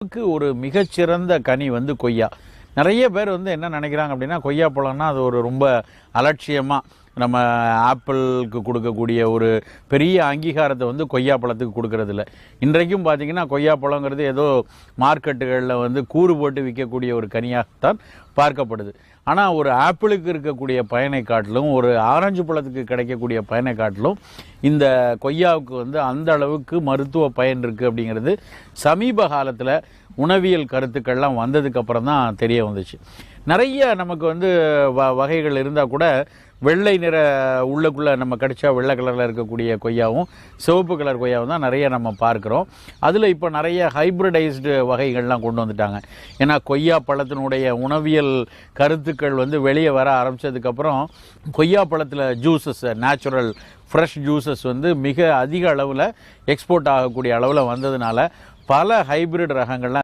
அளவுக்கு ஒரு மிகச்சிறந்த கனி வந்து கொய்யா. நிறைய பேர் வந்து என்ன நினைக்கிறாங்க அப்படின்னா கொய்யா பழம்னா அது ஒரு ரொம்ப அலட்சியமாக நம்ம ஆப்பிளுக்கு கொடுக்கக்கூடிய ஒரு பெரிய அங்கீகாரத்தை வந்து கொய்யாப்பழத்துக்கு கொடுக்கறதில்ல. இன்றைக்கும் பார்த்தீங்கன்னா கொய்யாப்பழங்கிறது ஏதோ மார்க்கெட்டுகளில் வந்து கூறு போட்டு விற்கக்கூடிய ஒரு கனியாகத்தான் பார்க்கப்படுது. ஆனால் ஒரு ஆப்பிளுக்கு இருக்கக்கூடிய பயனை காட்டிலும் ஒரு ஆரஞ்சு பழத்துக்கு கிடைக்கக்கூடிய பயனை காட்டிலும் இந்த கொய்யாவுக்கு வந்து அந்த அளவுக்கு மருத்துவ பயன் இருக்குது அப்படிங்கிறது சமீப காலத்தில் உணவியல் கருத்துக்கள்லாம் வந்ததுக்கப்புறம் தான் தெரிய வந்துச்சு. நிறைய நமக்கு வந்து வ வகைகள் இருந்தால் கூட வெள்ளை நிற உள்ளுக்குள்ளே நம்ம கடிச்சா வெள்ளை கலரில் இருக்கக்கூடிய கொய்யாவும் சிவப்பு கலர் கொய்யாவும் தான் நிறைய நம்ம பார்க்குறோம். அதில் இப்போ நிறைய ஹைப்ரிடைஸ்டு வகைகள்லாம் கொண்டு வந்துட்டாங்க. ஏன்னா கொய்யா பழத்தினுடைய உணவியல் கருத்துக்கள் வந்து வெளியே வர ஆரம்பித்ததுக்கப்புறம் கொய்யா பழத்தில் ஜூஸஸ் நேச்சுரல் ஃப்ரெஷ் ஜூஸஸ் வந்து மிக அதிக அளவில் எக்ஸ்போர்ட் ஆகக்கூடிய அளவில் வந்ததுனால பல ஹைபிரிட் ரகங்கள்லாம்